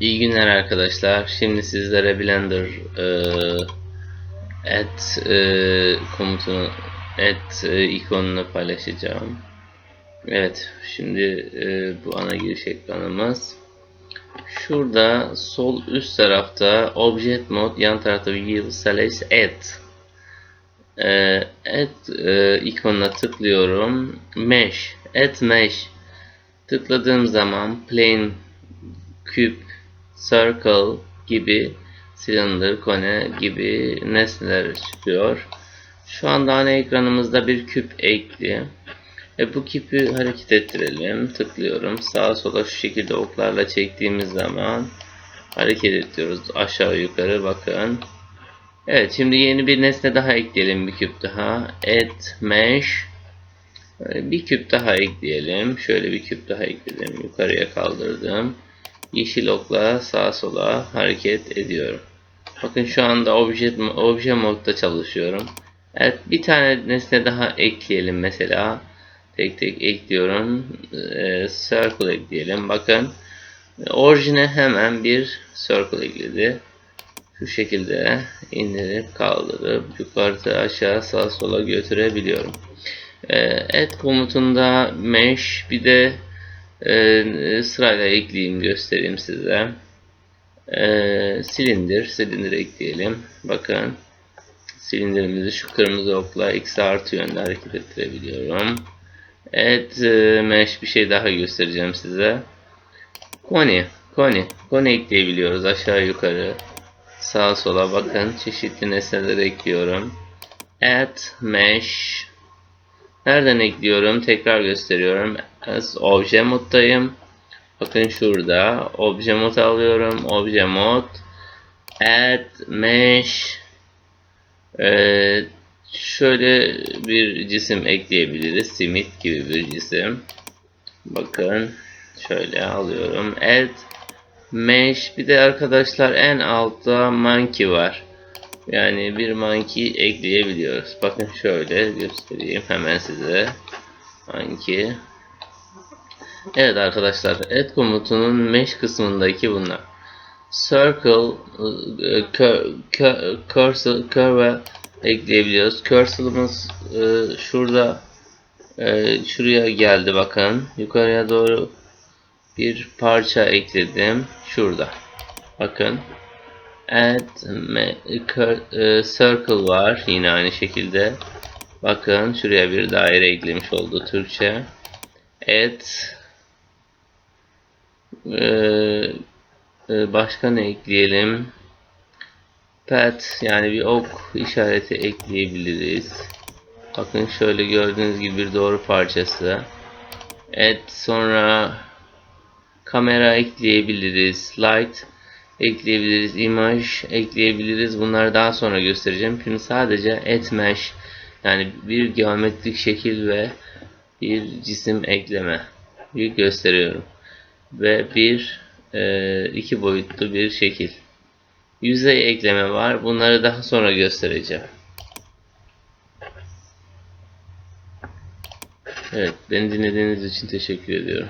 İyi günler arkadaşlar. Şimdi sizlere Blender eee add eee, komutunu add eee, ikonunu paylaşacağım. Evet, şimdi eee, bu ana giriş ekranımız. Şurada sol üst tarafta Object Mode, yan tarafta View slash Add. Eee, add eee, ikonuna tıklıyorum. Mesh, Add Mesh. Tıkladığım zaman plane, küp, circle gibi cylinder, kone gibi nesneler çıkıyor. Şu anda ana ekranımızda bir küp ekli. E bu küpü hareket ettirelim. Tıklıyorum. Sağa sola şu şekilde oklarla çektiğimiz zaman hareket ediyoruz. Aşağı yukarı bakın. Evet şimdi yeni bir nesne daha ekleyelim. Bir küp daha. Add mesh. Böyle Bir küp daha ekleyelim. Şöyle bir küp daha ekledim. Yukarıya kaldırdım. Yeşil okla sağa sola hareket ediyorum. Bakın şu anda obje, obje modda çalışıyorum. Evet bir tane nesne daha ekleyelim mesela. Tek tek ekliyorum. Ee, circle ekleyelim. Bakın orijine hemen bir circle ekledi. Şu şekilde indirip kaldırıp yukarıda aşağı sağa sola götürebiliyorum. Ee, add komutunda mesh bir de e, sırayla ekleyeyim göstereyim size. Ee, silindir, silindir ekleyelim. Bakın silindirimizi şu kırmızı okla x artı yönde hareket ettirebiliyorum. Evet, e, mesh bir şey daha göstereceğim size. Koni, koni, koni ekleyebiliyoruz aşağı yukarı, sağa sola bakın çeşitli nesneler ekliyorum. Add mesh Nereden ekliyorum? Tekrar gösteriyorum. As obje moddayım. Bakın şurada obje mod alıyorum. Obje mod add mesh ee, şöyle bir cisim ekleyebiliriz. Simit gibi bir cisim. Bakın şöyle alıyorum. Add mesh bir de arkadaşlar en altta monkey var. Yani bir monkey ekleyebiliyoruz. Bakın şöyle göstereyim hemen size. Monkey. Evet arkadaşlar add komutunun mesh kısmındaki bunlar. Circle, e, cur- cur- cursor, curve ekleyebiliyoruz. Cursor'ımız e, şurada e, şuraya geldi bakın. Yukarıya doğru bir parça ekledim. Şurada. Bakın. Add e, circle var. Yine aynı şekilde. Bakın şuraya bir daire eklemiş oldu Türkçe. Add e, e, başka ne ekleyelim? Pet yani bir ok işareti ekleyebiliriz. Bakın şöyle gördüğünüz gibi bir doğru parçası. Add sonra kamera ekleyebiliriz. Light ekleyebiliriz. Image ekleyebiliriz. Bunları daha sonra göstereceğim. Şimdi sadece mesh yani bir geometrik şekil ve bir cisim ekleme gösteriyorum. Ve bir e, iki boyutlu bir şekil. Yüzey ekleme var. Bunları daha sonra göstereceğim. Evet, beni dinlediğiniz için teşekkür ediyorum.